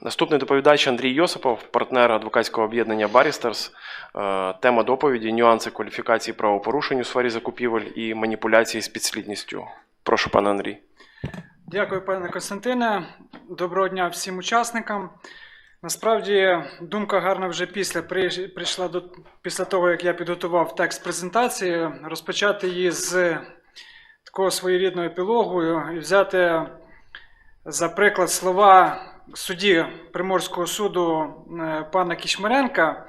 Наступний доповідач Андрій Йосипов, партнер адвокатського об'єднання Барістерс. Е, Тема доповіді нюанси кваліфікації правопорушень у сфері закупівель і маніпуляції з підслідністю. Прошу, пане Андрій. Дякую, пане Костянтине. Доброго дня всім учасникам. Насправді, думка гарна вже після прийшла до після того, як я підготував текст презентації, розпочати її з такого своєрідного епілогу і взяти за приклад слова судді Приморського суду е, пана Кічмаренка,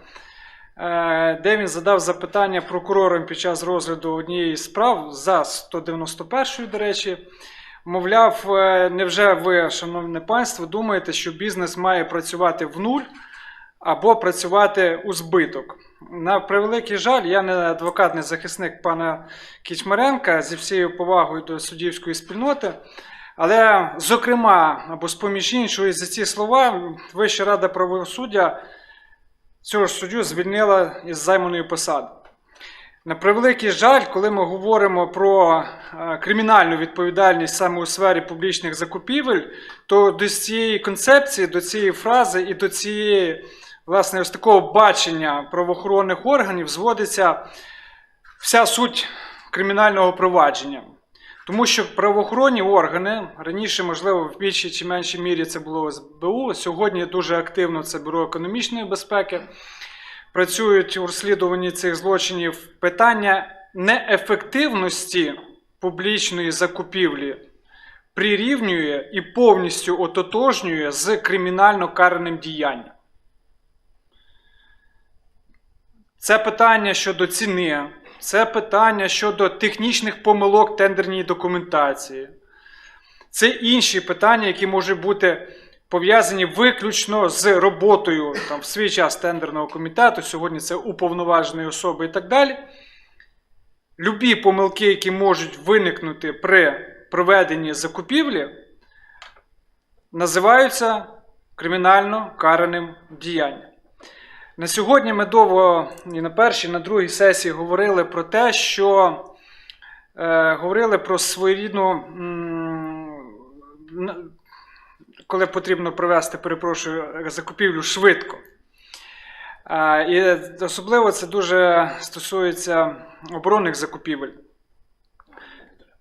е, де він задав запитання прокурорам під час розгляду однієї справ за 191, до речі. Мовляв, е, невже ви, шановне панство, думаєте, що бізнес має працювати в нуль або працювати у збиток? На превеликий жаль, я не адвокат, не захисник пана Кічмаренка зі всією повагою до суддівської спільноти. Але, зокрема, або з-поміж іншого, за ці слова Вища рада правосуддя цього суддю звільнила із займаної посади. На превеликий жаль, коли ми говоримо про е, кримінальну відповідальність саме у сфері публічних закупівель, то до цієї концепції, до цієї фрази і до цієї, власне, ось такого бачення правоохоронних органів зводиться вся суть кримінального провадження. Тому що правоохоронні органи раніше, можливо, в більшій чи меншій мірі це було СБУ, сьогодні дуже активно це Бюро економічної безпеки. Працюють у розслідуванні цих злочинів, питання неефективності публічної закупівлі прирівнює і повністю ототожнює з кримінально караним діянням. Це питання щодо ціни, це питання щодо технічних помилок тендерній документації. Це інші питання, які можуть бути пов'язані виключно з роботою там, в свій час тендерного комітету, сьогодні це уповноваженої особи і так далі. Любі помилки, які можуть виникнути при проведенні закупівлі, називаються кримінально караним діянням. На сьогодні ми довго і на першій, і на другій сесії говорили про те, що е, говорили про своєрідну, коли потрібно провести, перепрошую, закупівлю швидко. А, І особливо це дуже стосується оборонних закупівель.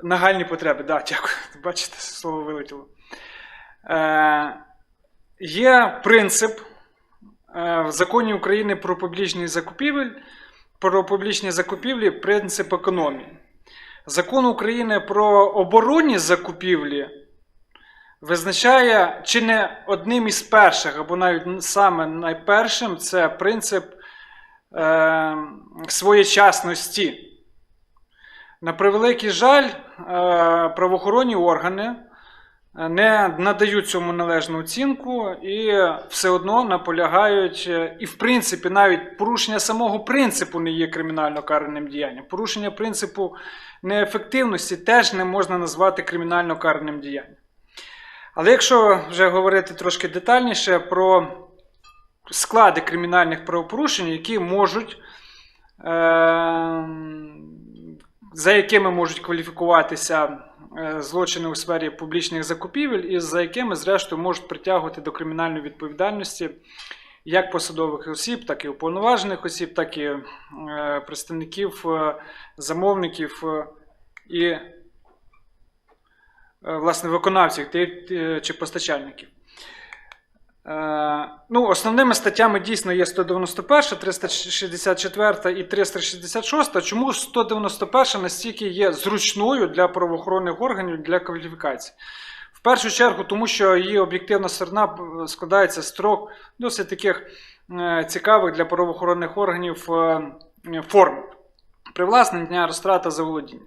Нагальні потреби, так, да, дякую. Бачите, слово вилетіло. Е, є принцип е, в законі України про публічні закупівель, про публічні закупівлі принцип економії. Закон України про оборонні закупівлі визначає чи не одним із перших, або навіть саме найпершим це принцип е, своєчасності. На превеликий жаль, е, правоохоронні органи е, не надають цьому належну оцінку і все одно наполягають, е, і в принципі навіть порушення самого принципу не є кримінально караним діянням. Порушення принципу неефективності теж не можна назвати кримінально караним діянням. Але якщо вже говорити трошки детальніше про склади кримінальних правопорушень, які можуть, е, за якими можуть кваліфікуватися злочини у сфері публічних закупівель, і за якими, зрештою, можуть притягувати до кримінальної відповідальності як посадових осіб, так і уповноважених осіб, так і е, представників е, замовників е, і е, власне виконавців е, чи постачальників. Е, Ну, основними статтями дійсно є 191, 364 і 366. Чому 191 настільки є зручною для правоохоронних органів для кваліфікації? В першу чергу, тому що її об'єктивна сторона е, складається з трьох досить таких е, цікавих для правоохоронних органів форм: привласнення, розтрата, заволодіння.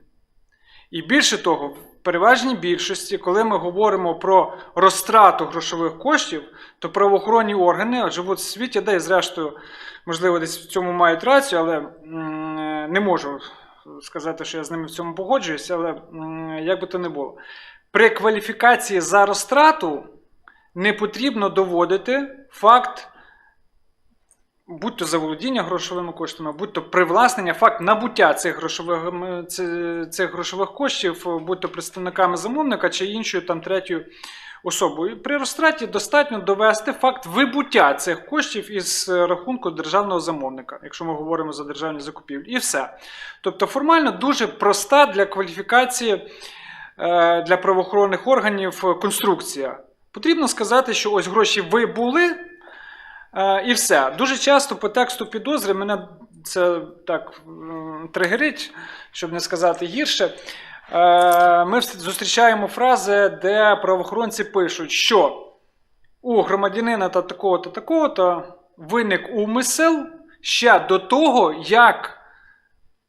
І більше того, переважній більшості, коли ми говоримо про розтрату грошових коштів, то правоохоронні органи живуть в світі, де зрештою, можливо, десь в цьому мають рацію, але не можу сказати, що я з ними в цьому погоджуюся, але як би то не було. При кваліфікації за розтрату не потрібно доводити факт будь то заволодіння грошовими коштами, будь то привласнення, факт набуття цих грошових, цих грошових коштів, будь то представниками замовника чи іншою там третьою особою. При розтраті достатньо довести факт вибуття цих коштів із рахунку державного замовника, якщо ми говоримо за державні закупівлі. І все. Тобто формально дуже проста для кваліфікації е, для правоохоронних органів конструкція. Потрібно сказати, що ось гроші ви були, і все. Дуже часто по тексту підозри мене це так тригерить, щоб не сказати гірше. Е, Ми зустрічаємо фрази, де правоохоронці пишуть, що у громадянина та такого-то такого-то виник умисел ще до того, як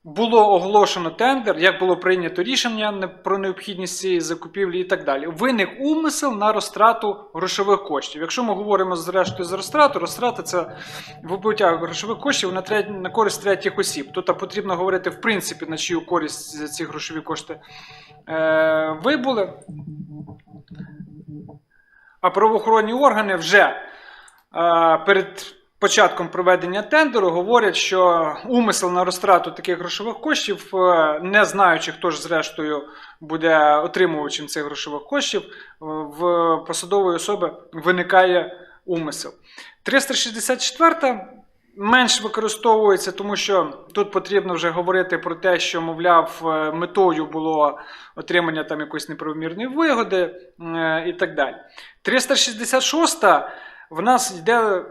було оголошено тендер, як було прийнято рішення про необхідність цієї закупівлі і так далі. Виник умисел на розтрату грошових коштів. Якщо ми говоримо зрештою за розтрату, розтрата це вибуття грошових коштів на, треть, на користь третіх осіб. Тут потрібно говорити в принципі на чию користь ці грошові кошти е, вибули. А правоохоронні органи вже е, перед початком проведення тендеру говорять, що умисел на розтрату таких грошових коштів, е, не знаючи, хто ж зрештою буде отримувачем цих грошових коштів, е, в посадової особи виникає умисел. 364 менш використовується, тому що тут потрібно вже говорити про те, що, мовляв, е, метою було отримання там якоїсь неправомірної вигоди і так далі. 366 в нас йде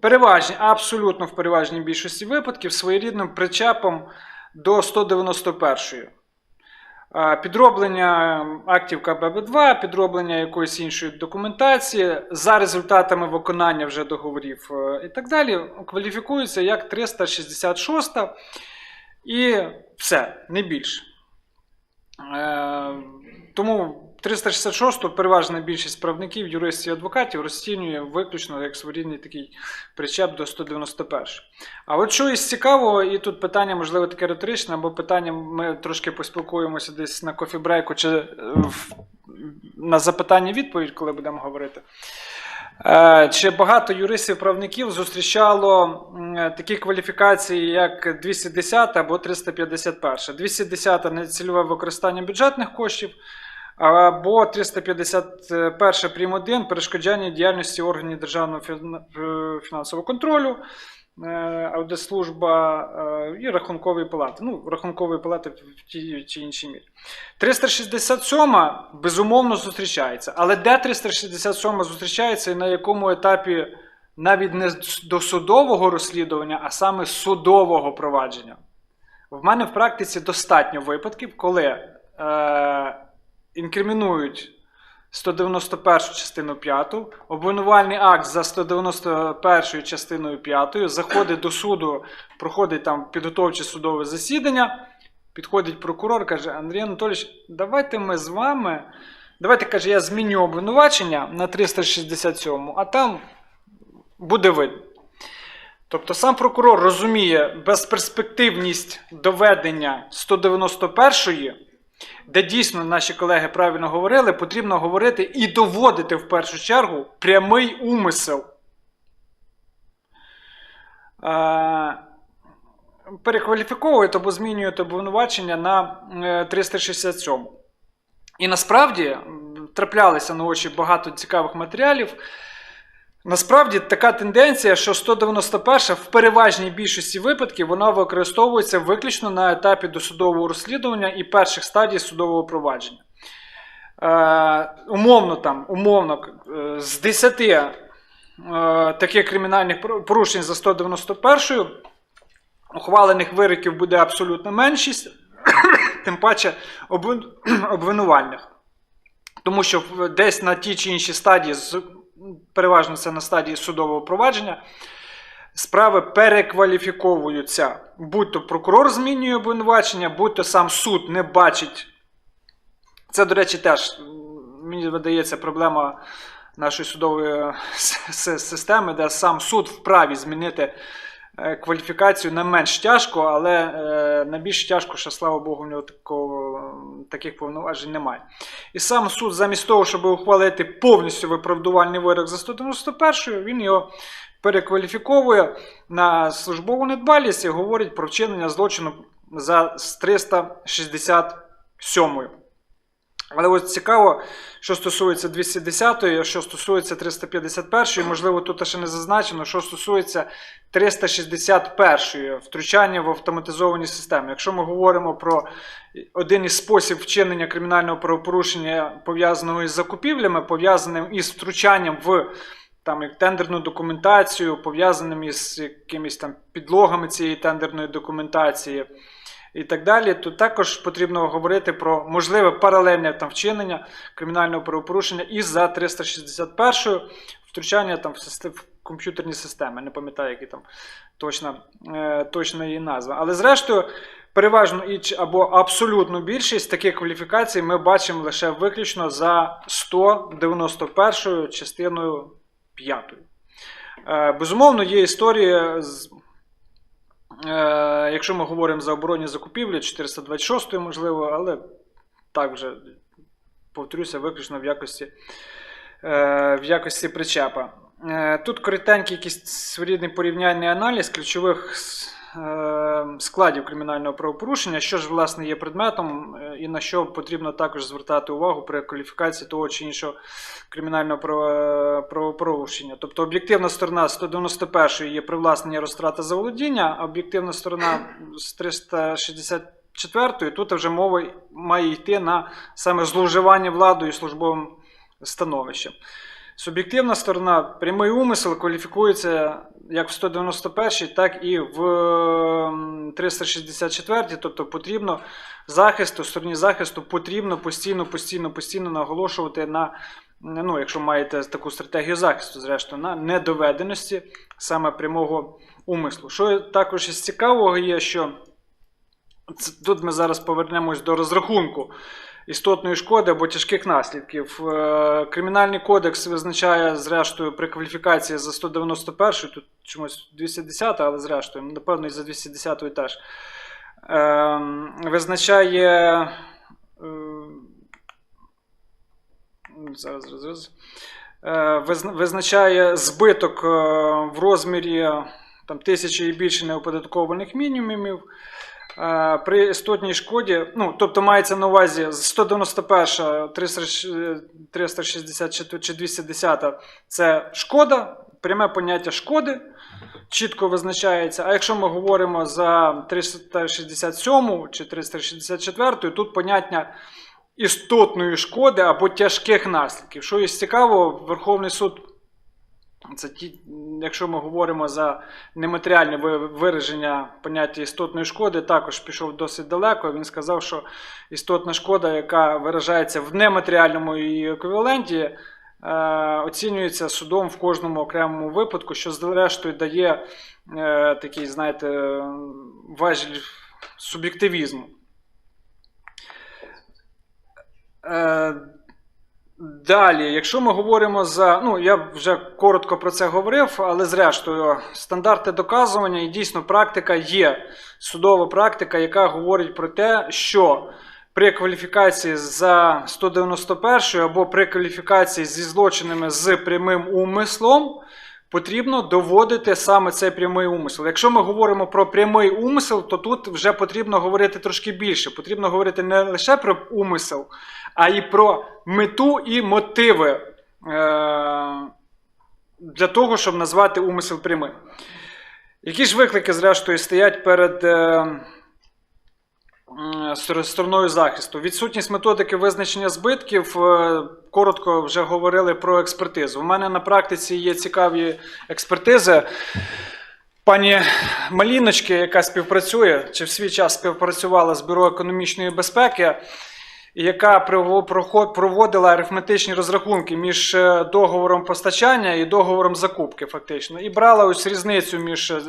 переважній, абсолютно в переважній більшості випадків своєрідним причепом до 191-ї. Е, Підроблення актів КББ2, підроблення якоїсь іншої документації за результатами виконання вже договорів е, і так далі, кваліфікується як 366 і все, не більше. Е, Тому 366 переважна більшість правників, юристів і адвокатів розцінює виключно як своєрідний такий причеп до 191. А от що із цікавого, і тут питання, можливо, таке риторичне, або питання ми трошки поспілкуємося десь на кофі-брейку чи е, на запитання-відповідь, коли будемо говорити. Е, Чи багато юристів-правників зустрічало такі кваліфікації, як 210 або 351? 210 нецільове використання бюджетних коштів, або 351 прим. 1 перешкоджання діяльності органів державного фінансового контролю, е, аудитслужба е, і рахункової палати. Ну, рахункової палати в тій чи іншій мірі. 367 безумовно зустрічається. Але де 367 зустрічається і на якому етапі навіть не досудового розслідування, а саме судового провадження? В мене в практиці достатньо випадків, коли е, інкримінують 191 частину 5, обвинувальний акт за 191 частиною 5, заходить до суду, проходить там підготовче судове засідання. Підходить прокурор, каже: Андрій Анатолійович, давайте ми з вами. Давайте каже, я зміню обвинувачення на 367, а там буде видно. Тобто сам прокурор розуміє безперспективність доведення 191-ї, де дійсно наші колеги правильно говорили, потрібно говорити і доводити в першу чергу прямий умисел. Е, перекваліфіковуєте або змінюєте обвинувачення на е, 367. І насправді траплялися на очі багато цікавих матеріалів. Насправді така тенденція, що 191 в переважній більшості випадків вона використовується виключно на етапі досудового розслідування і перших стадій судового провадження. Е, умовно там, умовно, е, з 10 е, таких кримінальних порушень за 191 ухвалених вироків буде абсолютна меншість, тим паче обвинувальних. Тому що десь на тій чи іншій стадії, переважно це на стадії судового провадження, справи перекваліфіковуються. Будь-то прокурор змінює обвинувачення, будь-то сам суд не бачить. Це, до речі, теж мені видається проблема нашої судової с- системи, де сам суд вправі змінити е, кваліфікацію не менш тяжко, але е, на більш тяжко, що слава Богу, в нього такого, таких повноважень немає. І сам суд, замість того, щоб ухвалити повністю виправдувальний вирок за 191, він його перекваліфіковує на службову недбалість і говорить про вчинення злочину за 367. Але ось цікаво, що стосується 210-ї, що стосується 351-ї, можливо, тут ще не зазначено, що стосується 361-ї втручання в автоматизовані системи. Якщо ми говоримо про один із спосіб вчинення кримінального правопорушення, пов'язаного із закупівлями, пов'язаним із втручанням в там, як тендерну документацію, пов'язаним із якимись там підлогами цієї тендерної документації і так далі, то також потрібно говорити про можливе паралельне там вчинення кримінального правопорушення із за 361 втручання там в, в комп'ютерні системи. Не пам'ятаю, які там точна, е, точна її назва. Але зрештою, переважно і або абсолютну більшість таких кваліфікацій ми бачимо лише виключно за 191 частиною 5. Е, Безумовно, є історії якщо ми говоримо за оборонні закупівлі, 426 можливо, але так вже повторюся, виключно в якості, е, в якості причепа. Е, Тут коротенький якийсь своєрідний порівняльний аналіз ключових е, складів кримінального правопорушення, що ж власне є предметом, е, і на що потрібно також звертати увагу при кваліфікації того чи іншого кримінального правопорушення. Тобто об'єктивна сторона 191 є привласнення розтрата заволодіння, а об'єктивна сторона з 364 тут вже мова має йти на саме зловживання владою і службовим становищем. Суб'єктивна сторона, прямий умисел кваліфікується як в 191, так і в м, 364, тобто потрібно захисту, стороні захисту потрібно постійно, постійно, постійно наголошувати на, ну, якщо маєте таку стратегію захисту, зрештою, на недоведеності саме прямого умислу. Що також із цікавого є, що тут ми зараз повернемось до розрахунку істотної шкоди або тяжких наслідків. Е, Кримінальний кодекс визначає, зрештою, при кваліфікації за 191, тут чомусь 210, але зрештою, напевно, і за 210 теж. Е, Визначає. е, Зараз, зараз, зараз. Е, Визначає збиток е, в розмірі там, тисячі і більше неоподаткованих мінімумів. Е, При істотній шкоді, ну, тобто мається на увазі 191, 300, 364 чи 210 це шкода, пряме поняття шкоди чітко визначається. А якщо ми говоримо за 367 чи 364, тут поняття істотної шкоди або тяжких наслідків. Що є цікаво, Верховний суд. Це ті, якщо ми говоримо за нематеріальне вираження поняття істотної шкоди, також пішов досить далеко. Він сказав, що істотна шкода, яка виражається в нематеріальному її еквіваленті, е, оцінюється судом в кожному окремому випадку, що зрештою дає е, такий, знаєте, важіль суб'єктивізму. Далі, якщо ми говоримо за. Ну, я вже коротко про це говорив, але зрештою, стандарти доказування і дійсно практика є судова практика, яка говорить про те, що при кваліфікації за 191 або при кваліфікації зі злочинами з прямим умислом. Потрібно доводити саме цей прямий умисел. Якщо ми говоримо про прямий умисел, то тут вже потрібно говорити трошки більше. Потрібно говорити не лише про умисел, а й про мету і мотиви е- для того, щоб назвати умисел прямим. Які ж виклики, зрештою, стоять перед е- стороною захисту? Відсутність методики визначення збитків. е, Коротко вже говорили про експертизу. У мене на практиці є цікаві експертизи. Пані Маліночки, яка співпрацює, чи в свій час співпрацювала з Бюро економічної безпеки, яка проводила арифметичні розрахунки між е, договором постачання і договором закупки, фактично, і брала ось різницю між е,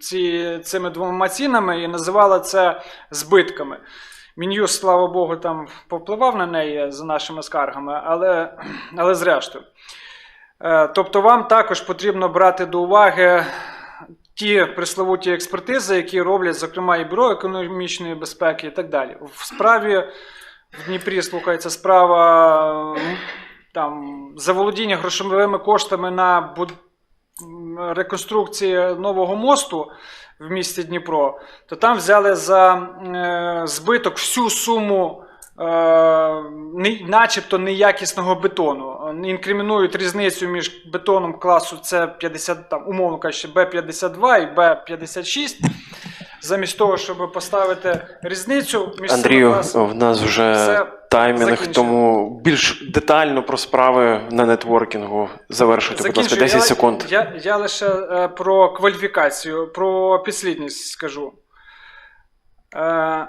ці, цими двома цінами і називала це збитками. Мін'юз, слава Богу, там повпливав на неї за нашими скаргами, але, але зрештою. Е, Тобто вам також потрібно брати до уваги ті присловуті експертизи, які роблять, зокрема, і Бюро економічної безпеки і так далі. В справі в Дніпрі слухається справа там, заволодіння грошовими коштами на реконструкції нового мосту в місті Дніпро, то там взяли за е, збиток всю суму начебто неякісного бетону. Е, Інкримінують різницю між бетоном класу С50, там, умовно кажучи, Б52 і Б56. Замість того, щоб поставити різницю між Андрію, класами. в нас вже Все таймінг, закінчено. тому більш детально про справи на нетворкінгу завершуйте, будь ласка, Закінчую. 10 я, секунд. Я, я лише е, про кваліфікацію, про підслідність скажу. Е,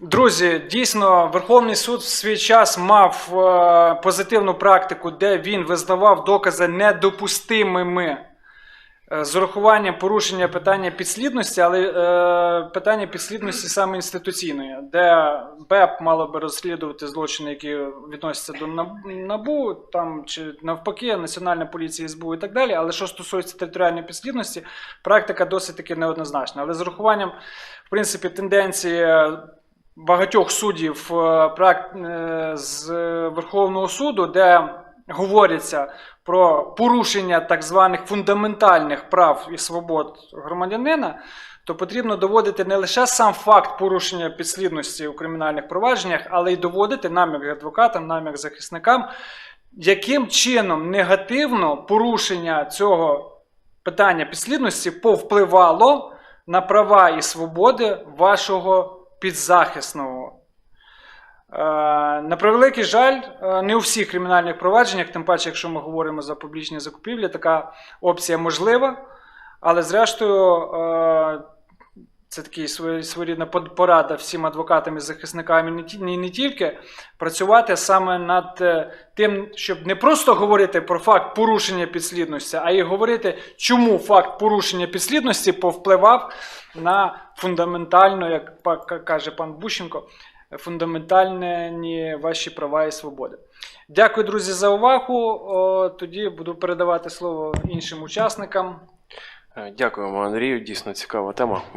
друзі, дійсно, Верховний суд в свій час мав е, позитивну практику, де він визнавав докази недопустимими. Е, З урахуванням порушення питання підслідності, але е, питання підслідності саме інституційної, де БЕП мало би розслідувати злочини, які відносяться до НАБУ, там чи навпаки, Національна поліція, СБУ і так далі. Але що стосується територіальної підслідності, практика досить таки неоднозначна. Але з урахуванням, в принципі, тенденції багатьох суддів е, е, з Верховного суду, де говориться про порушення так званих фундаментальних прав і свобод громадянина, то потрібно доводити не лише сам факт порушення підслідності у кримінальних провадженнях, але й доводити нам, як адвокатам, нам, як захисникам, яким чином негативно порушення цього питання підслідності повпливало на права і свободи вашого підзахисного. Е, На превеликий жаль, е, не у всіх кримінальних провадженнях, тим паче, якщо ми говоримо за публічні закупівлі, така опція можлива. Але зрештою, е, це такий своєрідна порада всім адвокатам і захисникам, і не тільки працювати саме над тим, щоб не просто говорити про факт порушення підслідності, а й говорити, чому факт порушення підслідності повпливав на фундаментально, як каже пан Бущенко, фундаментальні ваші права і свободи. Дякую, друзі, за увагу. Тоді буду передавати слово іншим учасникам. Е, Дякуємо, Андрію. Дійсно цікава тема.